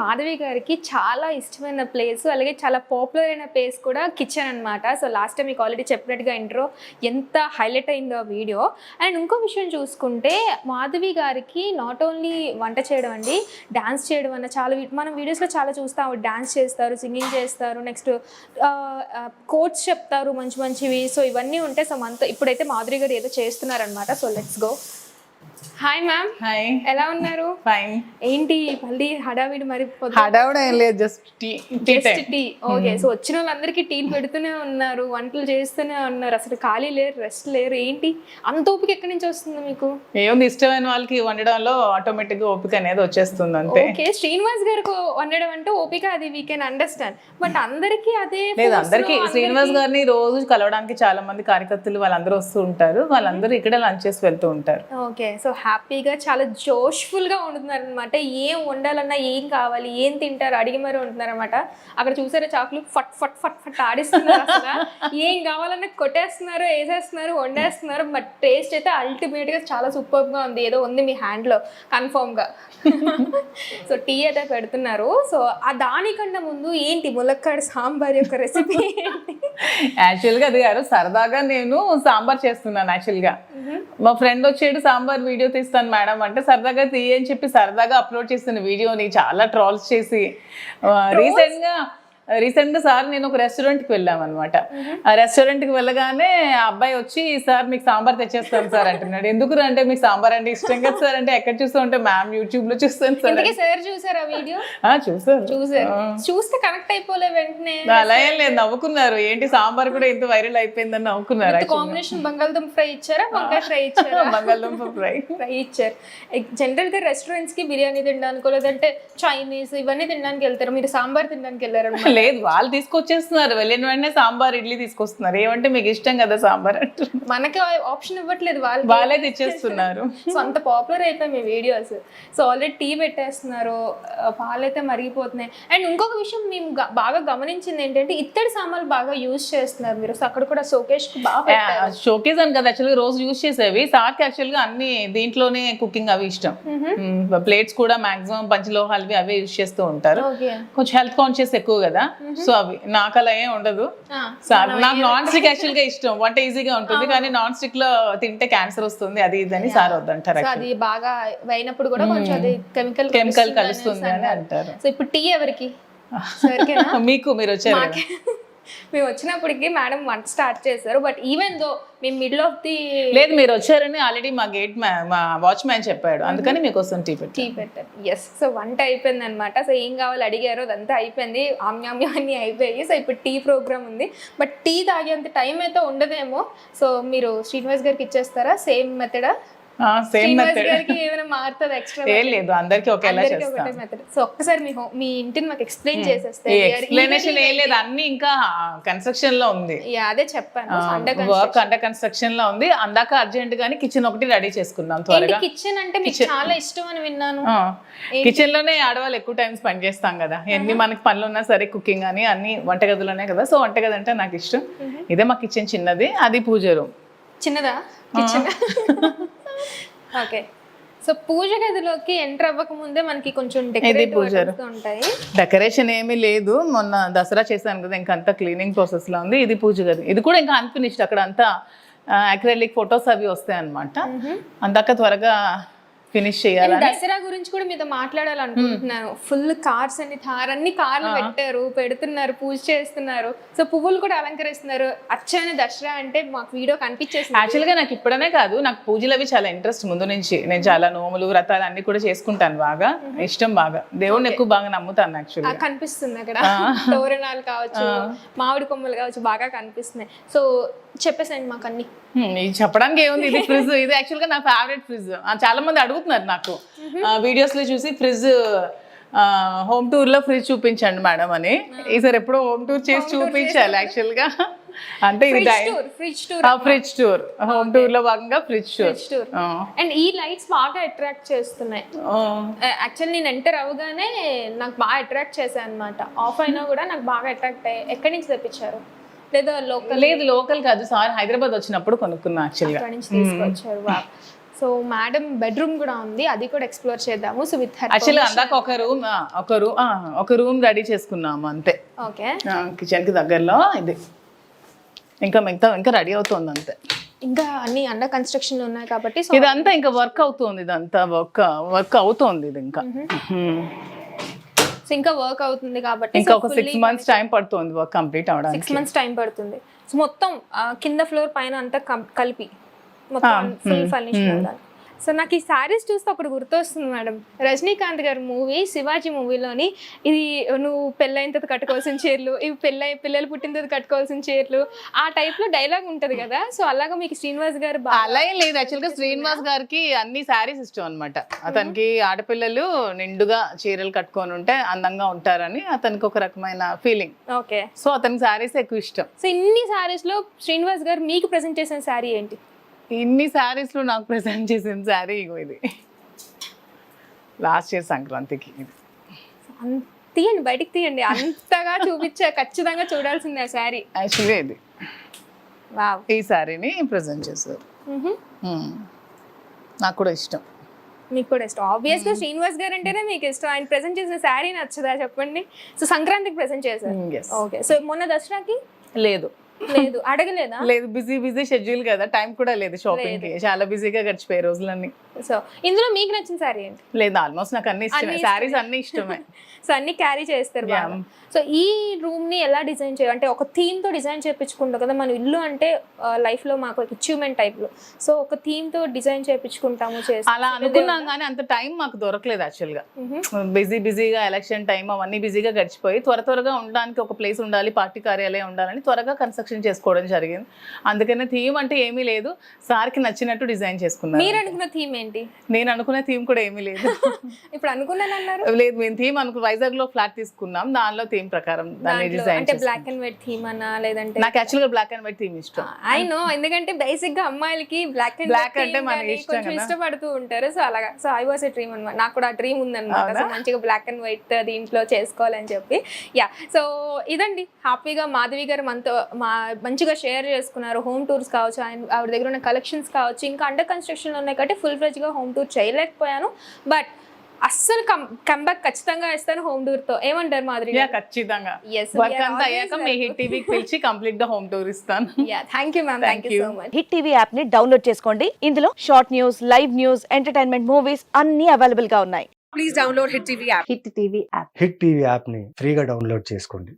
మాధవి గారికి చాలా ఇష్టమైన ప్లేస్ అలాగే చాలా పాపులర్ అయిన ప్లేస్ కూడా కిచెన్ అన్నమాట. సో లాస్ట్ టైం మీకు ఆల్రెడీ చెప్పినట్టుగా ఇంట్రో ఎంత హైలైట్ అయిందో వీడియో అండ్ ఇంకో విషయం చూసుకుంటే మాధవి గారికి నాట్ ఓన్లీ వంట చేయడం అండి డ్యాన్స్ చేయడం అన్న చాలా మనం వీడియోస్లో చాలా చూస్తాం డ్యాన్స్ చేస్తారు సింగింగ్ చేస్తారు నెక్స్ట్ కోచ్ చెప్తారు మంచి మంచివి. సో ఇవన్నీ ఉంటాయి సో మనతో ఇప్పుడైతే మాధురి గారు ఏదో చేస్తున్నారనమాట so let's go hi ma'am hi ఎలా ఉన్నారు? ఫైన్ ఏంటి మళ్ళీ హడావిడి మరి హడావుడ ఏం లేదు just tea tea just time. Okay so వచ్చిన వాళ్ళందరికీ టీలు పెడుతూనే ఉన్నారు వంటలు చేస్తూనే ఉన్నారు. అసలు ఖాళీ లేరు రెస్ట్ లేరు. ఏంటి? అంత ఓపిక ఎక్కడి నుంచి వస్తుంది మీకు? ఏముంది ఇష్టమైన వాళ్ళకి వండడంలో ఆటోమేటిక్గా ఓపిక అనేది వచ్చేస్తుంది అంతే. ఓకే శ్రీనివాస్ గారికి వండడం అంటే ఓపిక అది వీ కెన్ అండర్స్టాండ్ బట్ అందరికీ అదే లేదు అందరికి శ్రీనివాస్ గారిని రోజు కలవడానికి చాలా మంది కార్యకర్తలు వాళ్ళందరూ వస్తూ ఉంటారు. వాళ్ళందరూ ఇక్కడే లంచ్ చేసి వెళ్తూ ఉంటారు. ఓకే సో హ్యాపీగా చాలా జోష్ఫుల్గా వండుతున్నారు అనమాట ఏం వండాలన్నా ఏం కావాలి ఏం తింటారు అడిగి మరి వండుతున్నారు అనమాట అక్కడ చూసారా చాకులు? ఫట్ ఫట్ ఫట్ ఫట్ ఆడిస్తున్నారు అసలు. ఏం కావాలన్నా కొట్టేస్తున్నారు వేసేస్తున్నారు వండేస్తున్నారు బట్ టేస్ట్ అయితే అల్టిమేట్గా చాలా సూపర్గా ఉంది. ఏదో ఉంది మీ హ్యాండ్లో కన్ఫర్మ్గా సో టీ అయితే పెడుతున్నారు. సో ఆ దానికన్నా ముందు ఏంటి ములక్కాడ సాంబార్ యొక్క రెసిపీ ఏంటి? యాక్చువల్గా అది గారు సరదాగా నేను సాంబార్ చేస్తున్నాను యాక్చువల్గా మా ఫ్రెండ్ వచ్చేడు సాంబార్ వీడియో తీస్తాను మేడం అంటే సరదాగా తీయని చెప్పి సరదాగా అప్లోడ్ చేస్తున్న వీడియోని చాలా ట్రాల్స్ చేసి రీసెంట్ గా రీసెంట్గా సార్ నేను ఒక రెస్టారెంట్కి వెళ్ళాం అనమాట ఆ రెస్టారెంట్కి వెళ్ళగానే ఆ అబ్బాయి వచ్చి సార్ మీకు సాంబార్ తెచ్చేస్తాను సార్ అంటున్నాడు. ఎందుకు అంటే మీకు సాంబార్ అంటే ఇష్టం కదా సార్? అంటే ఎక్కడ చూస్తూ ఉంటే? మ్యామ్ యూట్యూబ్లో చూస్తాను సార్ చూసారా వీడియో? చూసారు. చూసారు. చూస్తే కనెక్ట్ అయిపోలే వెంటనే. అలా ఏం లేదు నవ్వుకున్నారు. ఏంటి సాంబార్ కూడా ఇంత వైరల్ అయిపోయిందని నవ్వుకున్నారు. కాంబినేషన్ బంగాళదుంప ఫ్రై ఇచ్చారా? వంకాయ ఫ్రై ఇచ్చారా? బంగాళదుంప ఫ్రై. ఫ్రై ఇచ్చారు. జనరల్గా రెస్టారెంట్స్కి బిర్యానీ తినడానికి లేదంటే చైనీస్ ఇవన్నీ తినడానికి వెళ్తారు? మీరు సాంబార్ తినడానికి వెళ్ళారు లేదు వాళ్ళు తీసుకొచ్చేస్తున్నారు. వెళ్ళిన వెంటనే సాంబార్ ఇడ్లీ తీసుకొస్తున్నారు. ఏమంటే మీకు ఇష్టం కదా సాంబార్ అంటారు మనకి ఆప్షన్ ఇవ్వట్లేదు. వాళ్ళు వాళ్ళే తెచ్చేస్తున్నారు. సో అంత పాపులర్ అయిపోయి మీ వీడియోస్ సో ఆల్రెడీ టీ పెట్టేస్తున్నారు. ఆ, పాలైతే మరిగిపోతున్నాయి. అండ్ ఇంకొక విషయం మేము బాగా గమనించింది ఏంటంటే ఇత్తడి సామాన్లు బాగా యూజ్ చేస్తున్నారు మీరు. సో అక్కడ కూడా షోకేష్ బాగా. షోకేస్ అని కదా యాక్చువల్గా రోజు యూస్ చేసేవి. సార్కి యాక్చువల్గా అన్ని దీంట్లోనే కుకింగ్ అవి ఇష్టం. ప్లేట్స్ కూడా మాక్సిమం పంచలోహాలవి అవే యూస్ చేస్తూ ఉంటారు. ఓకే. కొంచెం హెల్త్ కాన్షియస్ ఎక్కువ కదా. సో అవి నాకు అలా ఏం ఉండదు. సార్ నాకు నాన్ స్టిక్ యాక్చువల్గా ఇష్టం. వంట ఈజీగా ఉంటుంది కానీ నాన్ స్టిక్లో తింటే క్యాన్సర్ వస్తుంది అది ఇదని సార్ వద్దంటారు అది బాగా అయినప్పుడు కూడా కొంచెం అది కెమికల్ కెమికల్ కలుస్తుంది అని అంటారు. సో ఇప్పుడు టీ ఎవరికి? మీకు మీరు వచ్చారు కదా. మేము వచ్చినప్పటికి మేడం వంట స్టార్ట్ చేశారు బట్ ఈవెన్ దో మేము మిడిల్ ఆఫ్ ది లేదు మీరు వచ్చారని ఆల్రెడీ మా గేట్ మా వాచ్మ్యాన్ చెప్పాడు. అందుకని మీకోసం టీ పెట్టి టీ పెట్టారు. ఎస్ సో వంట అయిపోయింది అనమాట సో ఏం కావాలి అడిగారు అదంతా అయిపోయింది. ఆమ్యామ్యం అన్నీ అయిపోయాయి. సో ఇప్పుడు టీ ప్రోగ్రామ్ ఉంది. బట్ టీ తాగేంత టైం అయితే ఉండదేమో. సో మీరు శ్రీనివాస్ గారికి ఇచ్చేస్తారా? సేమ్ మెథడా సేమ్ మెథడ్ ఏం లేదు అందరికి ఒకేలా చేస్తాం. సో ఒక్కసారి మీ మీ ఇంటిని మాకు ఎక్స్ప్లెయిన్ చేసేస్తే ఎక్స్ప్లెనేషన్ ఏం లేదు అన్ని ఇంకా కన్స్ట్రక్షన్లో ఉంది. అదే చెప్పాను వర్క్ అండర్ కన్స్ట్రక్షన్లో ఉంది. అందాక అర్జెంట్ గానీ కిచెన్ ఒకటి రెడీ చేసుకున్నాం త్వరగా. కిచెన్ అంటే మీకు చాలా ఇష్టం అని విన్నాను. కిచెన్లోనే ఆడవాళ్ళు ఎక్కువ టైం స్పెండ్ చేస్తాం కదా. ఎన్ని మనకి పనులు ఉన్నా సరే కుకింగ్ అని అన్ని వంటగదిలోనే కదా. సో వంటగది అంటే నాకు ఇష్టం. ఇదే మా కిచెన్ చిన్నది అది పూజ రూమ్ చిన్నదా? Kitchen okay. సో పూజ గదిలోకి ఎంటర్ అవ్వక ముందే మనకి కొంచెం ఉంటాయి. డెకరేషన్ ఏమీ లేదు. మొన్న దసరా చేశాను కదా ఇంకంతా క్లీనింగ్ ప్రాసెస్లో ఉంది. ఇది పూజ గది. ఇది కూడా ఇంకా అన్ఫినిష్డ్ అక్కడ అంతా అక్రెలిక్ ఫొటోస్ అవి వస్తాయి అనమాట అందాక త్వరగా ఫినిష్ చేయాలి దసరా గురించి కూడా మీతో మాట్లాడాలనుకుంటున్నాను ఫుల్ కార్స్ అన్ని థార్ అన్ని కార్లు పెట్టారు పెడుతున్నారు పూజ చేస్తున్నారు. సో పువ్వులు కూడా అలంకరిస్తున్నారు. అచ్చైన దసరా అంటే మాకు వీడియో కనిపించేసింది. యాక్చువల్గా నాకు ఇప్పుడనే కాదు నాకు పూజలు అవి చాలా ఇంట్రెస్ట్ ముందు నుంచి. నేను చాలా నోములు వ్రతాలు అన్ని కూడా చేసుకుంటాను బాగా. ఇష్టం బాగా. దేవుడిని ఎక్కువ బాగా నమ్ముతాను యాక్చువల్ కనిపిస్తుంది అక్కడ. తోరణాలు కావచ్చు మామిడి కొమ్మలు కావచ్చు బాగా కనిపిస్తున్నాయి. సో చెప్పేసండి మాకు అన్ని చెప్పడానికి ఏముంది? ఇది ఫ్రిడ్జ్ ఇది యాక్చువల్గా నా ఫేవరెట్ ఫ్రిడ్జ్ చాలా మంది అడుగుతున్నారు నాకు. వీడియోస్లో చూసి ఫ్రిడ్జ్ హోమ్ టూర్లో ఫ్రిడ్జ్ చూపించండి మేడం అని. ఈసారి ఎప్పుడో హోమ్ టూర్ చేసి చూపించాలి యాక్చువల్గా. అంటే ఇది fridge tour fridge tour home టూర్లో భాగంగా ఫ్రిడ్జ్ టూర్ అండ్ ఈ లైట్స్ బాగా అట్రాక్ట్ చేస్తున్నాయి. యాక్చువల్ నేను ఎంటర్ అవ్వగానే నాకు బాగా అట్రాక్ట్ చేశాను అనమాట ఆఫ్ అయినా కూడా నాకు బాగా అట్రాక్ట్ అయ్యాయి. ఎక్కడి నుంచి తెప్పించారు? లేదా లోకల్ లేదు లోకల్ కాదు. సార్ హైదరాబాద్ వచ్చినప్పుడు కొనుక్కున్నా యాక్చువల్గా. అక్కడి నుంచి తీసుకొచ్చారు. వా సో మేడం బెడ్రూమ్ కూడా ఉంది అది కూడా ఎక్స్ప్లోర్ చేద్దాము. సో విత్ అందాక ఒక రూమ్ ఒక రూమ్ ఒక రూమ్ రెడీ చేసుకున్నాము అంతే. ఓకే. కిచెన్కి దగ్గరలో ఇది. ఇంకా మిగతా ఇంకా రెడీ అవుతుంది అంతే. ఇంకా అన్ని అండర్ కన్స్ట్రక్షన్ ఉన్నాయి కాబట్టి ఇదంతా ఇంకా వర్క్ అవుతుంది ఇదంతా వర్క్ వర్క్ అవుతుంది ఇది ఇంకా. సో ఇంకా వర్క్ అవుతుంది కాబట్టి ఇంకా ఒక సిక్స్ మంత్స్ టైం పడుతుంది వర్క్ కంప్లీట్ సిక్స్ అవడానికి మంత్స్ టైం పడుతుంది. సో మొత్తం కింద ఫ్లోర్ పైన అంతా కలిపి. మొత్తం ఫుల్ ఫర్నిష్ సో నాకు ఈ శారీస్ చూస్తే ఒకటి గుర్తొస్తుంది మేడం. రజనీకాంత్ గారి మూవీ శివాజీ మూవీలోని ఇది నువ్వు పెళ్ళైన తర్వాత కట్టుకోవాల్సిన చీరలు ఇవి పెళ్ళై పిల్లలు పుట్టిన తర్వాత కట్టుకోవాల్సిన చీరలు ఆ టైప్లో డైలాగ్ ఉంటది కదా. సో అలాగా మీకు శ్రీనివాస్ గారు అలా ఏం లేదు. యాక్చువల్గా శ్రీనివాస్ గారికి అన్ని శారీస్ ఇష్టం అనమాట అతనికి ఆడపిల్లలు నిండుగా చీరలు కట్టుకొని ఉంటే అందంగా ఉంటారని అతనికి ఒక రకమైన ఫీలింగ్ ఓకే సో అతనికి శారీస్ ఎక్కువ ఇష్టం. సో ఇన్ని శారీస్లో శ్రీనివాస్ గారు మీకు ప్రెజెంట్ చేసిన శారీ ఏంటి? ఇన్ని శారీస్లో నాకు ప్రెసెంట్ చేసిన శారీ ఇగో ఇది. లాస్ట్ ఇయర్ సంక్రాంతికి ఇది. తీయండి బయటికి తీయండి. అంతగా చూపించా ఖచ్చితంగా చూడాల్సిందే ఆ శారీ. యాక్చువల్గా ఇది. వావ్. ఈ శారీని ప్రజెంట్ చేశారు. నాకు కూడా ఇష్టం. మీకు కూడా ఇష్టం. ఆబ్వియస్గా శ్రీనివాస్ గారు అంటేనే మీకు ఇష్టం. ఆయన ప్రెసెంట్ చేసిన శారీ నచ్చదా చెప్పండి? సో సంక్రాంతికి ప్రెసెంట్ చేశారు. Mm. ఓకే సో మొన్న దసరాకి? లేదు. లేదు అడగలేదా? లేదు బిజీ బిజీ షెడ్యూల్ కదా టైం కూడా లేదు షాపింగ్కి చాలా బిజీగా గడిచిపోయే రోజులన్నీ. సో ఇందులో మీకు నచ్చిన శారీ ఏంటి? లేదు ఆల్మోస్ట్ నాకు అన్ని ఇష్టమే. శారీస్ అన్ని ఇష్టమే. సో అన్ని క్యారీ చేస్తారు బాగా. సో ఈ రూమ్ని ఎలా డిజైన్ చేయాలి? అంటే ఒక థీమ్తో డిజైన్ చేయించుకుంటాం కదా మన ఇల్లు అంటే లైఫ్లో మాకు అచీవ్మెంట్ టైప్లో సో ఒక థీమ్తో డిజైన్ చేయించుకుంటాము. అలా అనుకున్నాం కానీ అంత టైం మాకు దొరకలేదు యాక్చువల్గా. బిజీ బిజీగా ఎలక్షన్ టైం అవన్నీ బిజీగా గడిచిపోయి త్వర త్వరగా ఉండడానికి ఒక ప్లేస్ ఉండాలి పార్టీ కార్యాలయం ఉండాలని త్వరగా కన్స్ట్రక్షన్ చేసుకోవడం జరిగింది. అందుకనే థీమ్ అంటే ఏమీ లేదు. సార్కి నచ్చినట్టు డిజైన్ చేసుకున్నాను మీరు అనుకున్న థీమ్ ఏంటి? నేను అనుకునే థీమ్ కూడా ఏమీ లేదు. ఇప్పుడు అనుకున్నాను లేదు మేము థీమ్ అనుకు వైజాగ్లో ఫ్లాట్ తీసుకున్నాం. దానిలో థీమ్ ప్రకారం దాన్ని దాంట్లో డిజైన్ అంటే బ్లాక్ అండ్ వైట్ థీమ్ అన్నా లేదంటే నాకు యాక్చువల్గా బ్లాక్ అండ్ వైట్ థీమ్ ఇష్టం. ఐ నో ఎందుకంటే బేసిక్గా అమ్మాయిలకి బ్లాక్ అండ్ Black అంటే కొంచెం. ఇష్టపడుతూ ఉంటారు. సో అలాగా. So I was a dream అనమాట నాకు కూడా ఆ డ్రీమ్ ఉందన్నమాట. సో మంచిగా బ్లాక్ అండ్ వైట్ దీంట్లో చేసుకోవాలని చెప్పి. యా సో ఇదండి. హ్యాపీగా మాధవి గారు మనతో మా మంచిగా షేర్ చేసుకున్నారు. హోమ్ టూర్స్ కావచ్చు ఆయన ఆవిడ దగ్గర ఉన్న కలెక్షన్స్ కావచ్చు ఇంకా అండర్ కన్స్ట్రక్షన్ ఉన్నాయి కాబట్టి ఫుల్గా హోమ్ టూర్ చేయలేకపోయాను. బట్ అస్సలు కమ్ కంబ్యాక్ ఖచ్చితంగా ఇస్తాను హోమ్ టూర్తో. ఏమంటారు మాధురి యా ఖచ్చితంగా. వర్క్ అంతా అయ్యాక మీ హిట్ టీవీకి పిలిచి కంప్లీట్గా హోమ్ టూర్ ఇస్తాను. Yeah thank you ma'am thank you so much hit TV యాప్ని డౌన్లోడ్ చేసుకోండి. ఇందులో short news live news entertainment movies అన్ని అవైలబుల్గా ఉన్నాయి. హిట్ టీవీ యాప్ని ఫ్రీగా డౌన్లోడ్ చేసుకోండి.